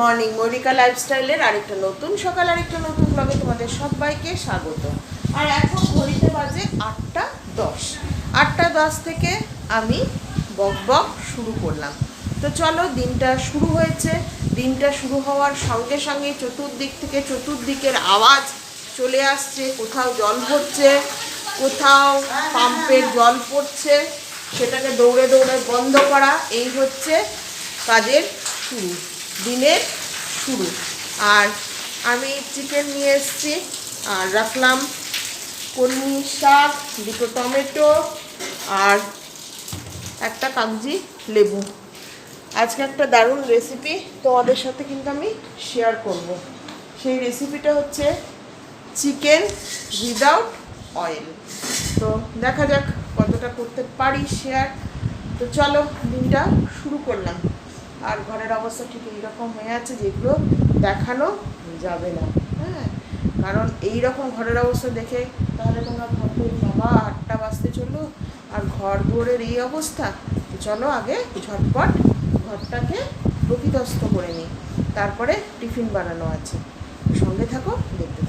Morning মরিকা লাইফস্টাইলের আরেকটা নতুন সকাল, আরেকটা নতুন ব্লগে তোমাদের সবাইকে স্বাগত। আর এখন ঘড়িতে বাজে আটটা দশ। আটটা দশ থেকে আমি বক বক শুরু করলাম। তো চলো, দিনটা শুরু হয়েছে। দিনটা শুরু হওয়ার সঙ্গে সঙ্গে চতুর্দিক থেকে চতুর্দিকের আওয়াজ চলে আসছে। কোথাও জল ভরছে, কোথাও পাম্পের জল পড়ছে। সেটাকে দৌড়ে দৌড়ে বন্ধ করা, এই হচ্ছে কাজের শুরু। দিনের শুরু। আর আমি চিকেন নিয়ে এসেছি, আর রাখলাম কলমি শাক, দুটো টমেটো, আর একটা কাগজি লেবু। আজকে একটা দারুণ রেসিপি তোমাদের সাথে কিন্তু আমি শেয়ার করব। সেই রেসিপিটা হচ্ছে চিকেন উইদাউট অয়েল তো দেখা যাক কতটা করতে পারি শেয়ার তো চলো, দিনটা শুরু করলাম। আর ঘরের অবস্থা ঠিক এইরকম হয়ে আছে যেগুলো দেখানো যাবে না। হ্যাঁ কারণ এই রকম ঘরের অবস্থা দেখে তাহলে তোমরা ভাববে, বাবা, আটটা বাজতে চলল আর ঘর দৌড়ের এই অবস্থা। চলো আগে ঝটপট ঘরটাকে প্রকৃতস্থ করে নিই। তারপরে টিফিন বানানো আছে। সঙ্গে থাকো, দেখতে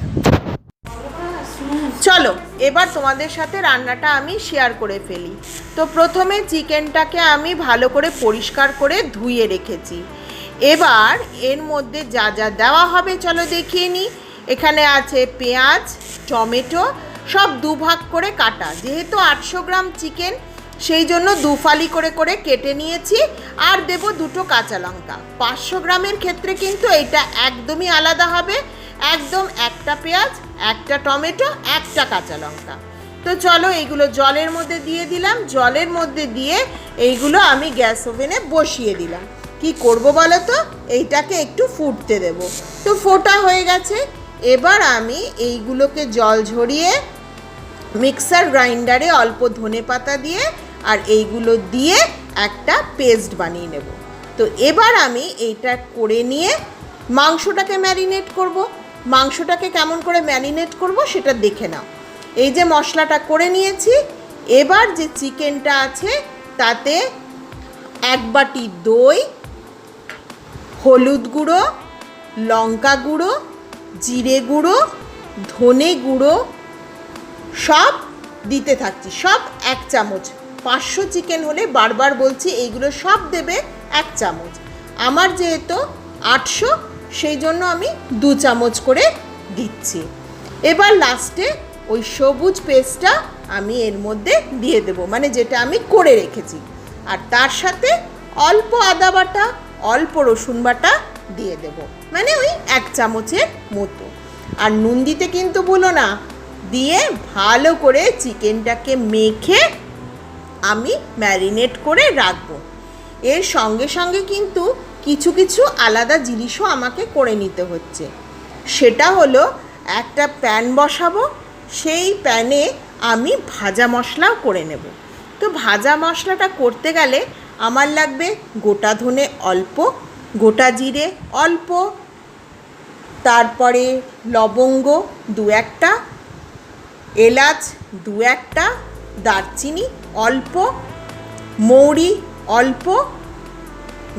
চলো, এবার তোমাদের সাথে রান্নাটা আমি শেয়ার করে ফেলি। তো প্রথমে চিকেনটাকে আমি ভালো করে পরিষ্কার করে ধুয়ে রেখেছি। এবার এর মধ্যে যা যা দেওয়া হবে, চলো দেখিয়ে নিই এখানে আছে পেঁয়াজ, টমেটো, সব দুভাগ করে কাটা। যেহেতু আটশো গ্রাম চিকেন সেই জন্য দুফালি করে করে কেটে নিয়েছি। আর দেব দুটো কাঁচা লঙ্কা। পাঁচশো গ্রামের ক্ষেত্রে কিন্তু এটা একদমই আলাদা হবে। একদম একটা পেঁয়াজ, একটা টমেটো, একটা কাঁচা লঙ্কা। তো চলো এইগুলো জলের মধ্যে দিয়ে দিলাম। জলের মধ্যে দিয়ে এইগুলো আমি গ্যাস ওভেনে বসিয়ে দিলাম। কি করব বলো তো? এইটাকে একটু ফুটতে দেব। তো ফোটা হয়ে গেছে। এবার আমি এইগুলোকে জল ঝরিয়ে মিক্সার গ্রাইন্ডারে অল্প ধনে পাতা দিয়ে আর এইগুলো দিয়ে একটা পেস্ট বানিয়ে নেব। তো এবার আমি এইটা করে নিয়ে মাংসটাকে ম্যারিনেট করব। মাংসটাকে কেমন করে ম্যারিনেট করব সেটা দেখে নাও। এই যে মশলাটা করে নিয়েছি, এবার যে চিকেনটা আছে তাতে এক বাটি দই, হলুদ গুঁড়ো, লঙ্কা গুঁড়ো, জিরে গুঁড়ো, ধনে গুঁড়ো, সব দিতে থাকছি, সব এক চামচ। পাঁচশো চিকেন হলে বারবার বলছি এইগুলো সব দেবে এক চামচ। আমার যেহেতু আটশো সেই জন্য আমি দু চামচ করে দিচ্ছি। এবার লাস্টে ওই সবুজ পেস্টটা আমি এর মধ্যে দিয়ে দেব মানে যেটা আমি করে রেখেছি। আর তার সাথে অল্প আদা বাটা, অল্প রসুন বাটা দিয়ে দেব মানে ওই এক চামচের মতো। আর নুন দিতে কিন্তু বলো না, দিয়ে ভালো করে চিকেনটাকে মেখে আমি ম্যারিনেট করে রাখব। এর সঙ্গে সঙ্গে কিন্তু কিছু কিছু আলাদা জিনিসও আমাকে করে নিতে হচ্ছে। সেটা হলো একটা প্যান বসাবো, সেই প্যানে আমি ভাজা মশলাও করে নেব। তো ভাজা মশলাটা করতে গেলে আমার লাগবে গোটা ধনে অল্প, গোটা জিরে অল্প, তারপরে লবঙ্গ দু একটা, এলাচ দু একটা, দারচিনি অল্প, মৌরি অল্প,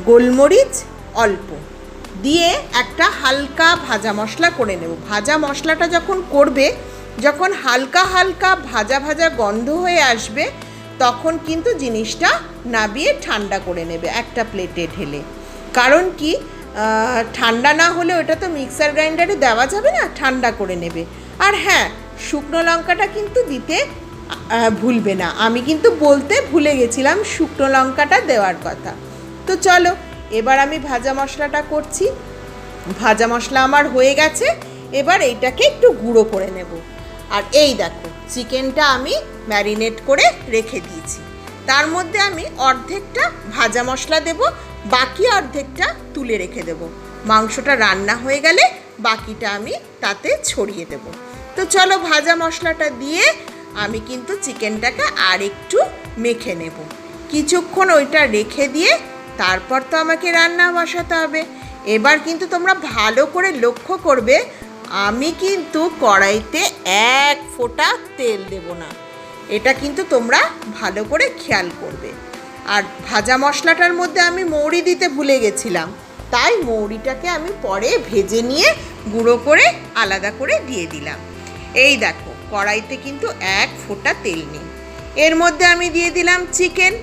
গোলমরিচ অল্প। দিয়ে একটা হালকা ভাজা মশলা করে নেব। ভাজা মশলাটা যখন করবে, যখন হালকা হালকা ভাজা ভাজা গন্ধ হয়ে আসবে, তখন কিন্তু জিনিসটা নাবিয়ে ঠান্ডা করে নেবে একটা প্লেটে ঢেলে। কারণ কি ঠান্ডা না হলে ওটা তো মিক্সার গ্রাইন্ডারে দেওয়া যাবে না, ঠান্ডা করে নেবে। আর হ্যাঁ শুকনো লঙ্কাটা কিন্তু দিতে ভুলবে না। আমি কিন্তু বলতে ভুলে গেছিলাম শুকনো লঙ্কাটা দেওয়ার কথা। তো চলো, এবার আমি ভাজা মশলাটা করছি। ভাজা মশলা আমার হয়ে গেছে, এবার এইটাকে একটু গুঁড়ো করে নেব। আর এই দেখো, চিকেনটা আমি ম্যারিনেট করে রেখে দিয়েছি। তার মধ্যে আমি অর্ধেকটা ভাজা মশলা দেব, বাকি অর্ধেকটা তুলে রেখে দেব। মাংসটা রান্না হয়ে গেলে বাকিটা আমি তাতে ছড়িয়ে দেব। তো চলো, ভাজা মশলাটা দিয়ে আমি কিন্তু চিকেনটাকে আর একটু মেখে নেব। কিছুক্ষণ ওইটা রেখে দিয়ে তারপর তো আমাকে রান্না বসাতে হবে। এবার কিন্তু তোমরা ভালো করে লক্ষ্য করবে, আমি কিন্তু কড়াইতে এক ফোঁটা তেল দেব না। এটা কিন্তু তোমরা ভালো করে খেয়াল করবে। আর ভাজা মশলাটার মধ্যে আমি মৌরি দিতে ভুলে গেছিলাম। তাই মৌরিটাকে আমি পরে ভেজে নিয়ে গুঁড়ো করে আলাদা করে দিয়ে দিলাম। এই দেখো কড়াইতে কিন্তু এক ফোঁটা তেল নেই। এর মধ্যে আমি দিয়ে দিলাম চিকেন।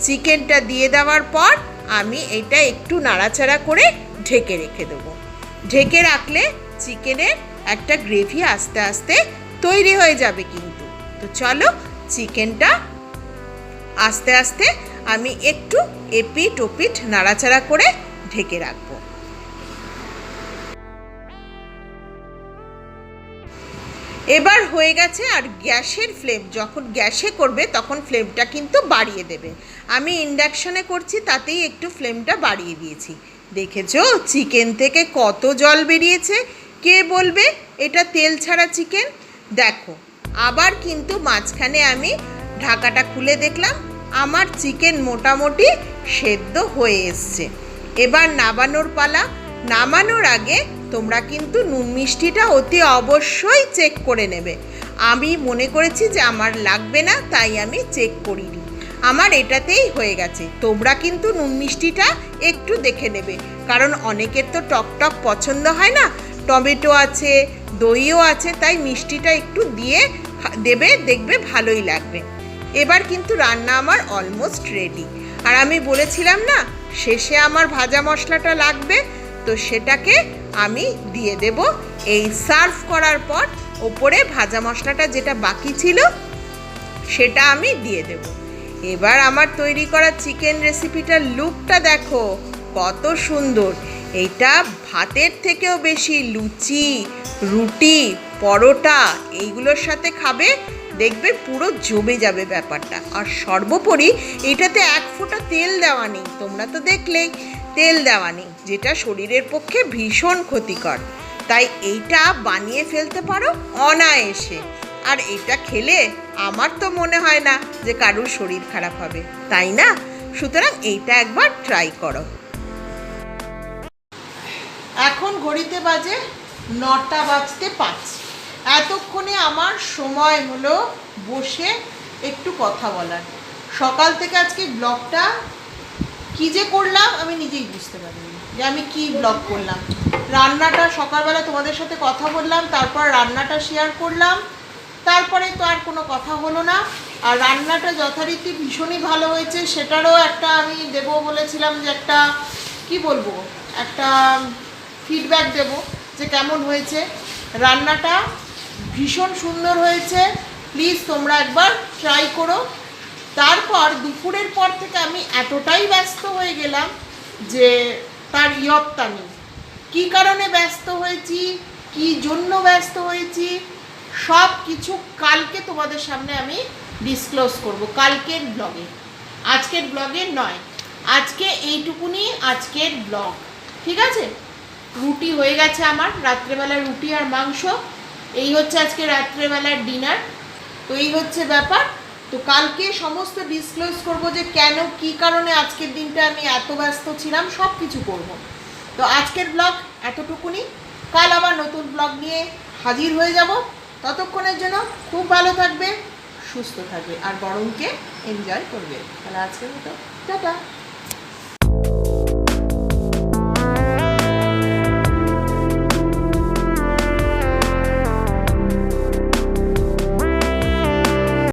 চিকেনটা দিয়ে দেওয়ার পর আমি এটা একটু নাড়াচাড়া করে ঢেকে রেখে দেবো। ঢেকে রাখলে চিকেনের একটা গ্রেভি আস্তে আস্তে তৈরি হয়ে যাবে কিন্তু। তো চলো চিকেনটা আস্তে আস্তে আমি একটু এপিট ওপিট নাড়াচাড়া করে ঢেকে রাখব। এবার হয়ে গেছে আর গ্যাসের ফ্লেম, যখন গ্যাসে করবে তখন ফ্লেমটা কিন্তু বাড়িয়ে দেবে। আমি ইন্ডাকশনে করছি তাতেই একটু ফ্লেমটা বাড়িয়ে দিয়েছি। দেখেছ? চিকেন থেকে কত জল বেরিয়েছে? কে বলবে? এটা তেল ছাড়া চিকেন? দেখো, আবার কিন্তু মাঝখানে আমি ঢাকাটা খুলে দেখলাম, আমার চিকেন মোটামুটি সেদ্ধ হয়ে এসছে। এবার নামানোর পালা, নামানোর আগে তোমরা কিন্তু নুন মিষ্টিটা অতি অবশ্যই চেক করে নেবে। আমি মনে করেছি যে আমার লাগবে না, তাই আমি চেক করিনি। আমার এটাতেই হয়ে গেছে। তোমরা কিন্তু নুন মিষ্টিটা একটু দেখে নেবে। কারণ অনেকের তো টক টক পছন্দ হয় না। টমেটো আছে, দইও আছে, তাই মিষ্টিটা একটু দিয়ে দেবে, দেখবে ভালোই লাগবে। এবার কিন্তু রান্না আমার অলমোস্ট রেডি আর আমি বলেছিলাম না, শেষে আমার ভাজা মশলাটা লাগবে, তো সেটাকে আমি দিয়ে দেব এই সার্ভ করার পর ওপরে ভাজা মশলাটা যেটা বাকি ছিল, সেটা আমি দিয়ে দেব। এবার আমার তৈরি করা চিকেন রেসিপিটার লুকটা দেখো, কত সুন্দর। এইটা ভাতের থেকেও বেশি লুচি, রুটি, পরোটা, এইগুলোর সাথে খাবে, দেখবে পুরো জমে যাবে ব্যাপারটা। আর সর্বোপরি এটাতে এক ফোঁটা তেল দেওয়া নেই, তোমরা তো দেখলেই। তেল দেওয়া নেই, যেটা শরীরের পক্ষে ভীষণ ক্ষতিকর। তাই এইটা বানিয়ে ফেলতে পারো অনায়াসে। আর এটা খেলে আমার তো মনে হয় না যে কারুর শরীর খারাপ হবে, তাই না? সুতরাং এইটা একবার ট্রাই করো। এখন ঘড়িতে বাজে নটা বাজতে পাঁচ। এতক্ষণে আমার সময় হলো বসে একটু কথা বলার। সকাল থেকে আজকে ব্লগটা কি যে করলাম, আমি নিজেই বুঝতে পারিনি যে আমি কি ব্লগ করলাম। রান্নাটা সকালবেলা তোমাদের সাথে কথা বললাম, তারপর রান্নাটা শেয়ার করলাম, তারপরে তো আর কোনো কথা হলো না। আর রান্নাটা যথারীতি ভীষণই ভালো হয়েছে, সেটারও একটা আমি দেবো বলেছিলাম যে একটা, কি বলব, একটা ফিডব্যাক দেব যে কেমন হয়েছে। রান্নাটা ভীষণ সুন্দর হয়েছে প্লিজ তোমরা একবার ট্রাই করো। তারপর দুপুরের পর থেকে আমি এতটাই ব্যস্ত হয়ে গেলাম যে তার ইয়ত্তা নেই। কী কারণে ব্যস্ত হয়েছি? কী জন্য ব্যস্ত হয়েছি? সব কিছু কালকে তোমাদের সামনে আমি ডিসক্লোজ করব, কালকের ব্লগে আজকের ব্লগে নয়, আজকে এইটুকুনি আজকের ব্লগ ঠিক আছে? রুটি হয়ে গেছে আমার, রাত্রেবেলা রুটি আর মাংস। এই হচ্ছে আজকে রাত্রেবেলার ডিনার তো এই হচ্ছে ব্যাপার। তো কালকে সমস্ত ডিসক্লোজ করব যে কেন, কি কারণে আজকের দিনটা আমি এত ব্যস্ত ছিলাম সব কিছু করব। তো আজকের ব্লগ এতটুকুনি। কাল আবার নতুন ব্লগ নিয়ে হাজির হয়ে যাব। ততক্ষণের জন্য খুব ভালো থাকবে, সুস্থ থাকবে, আর গরমকে এনজয় করবে। তাহলে আজকের মতো, টাটা।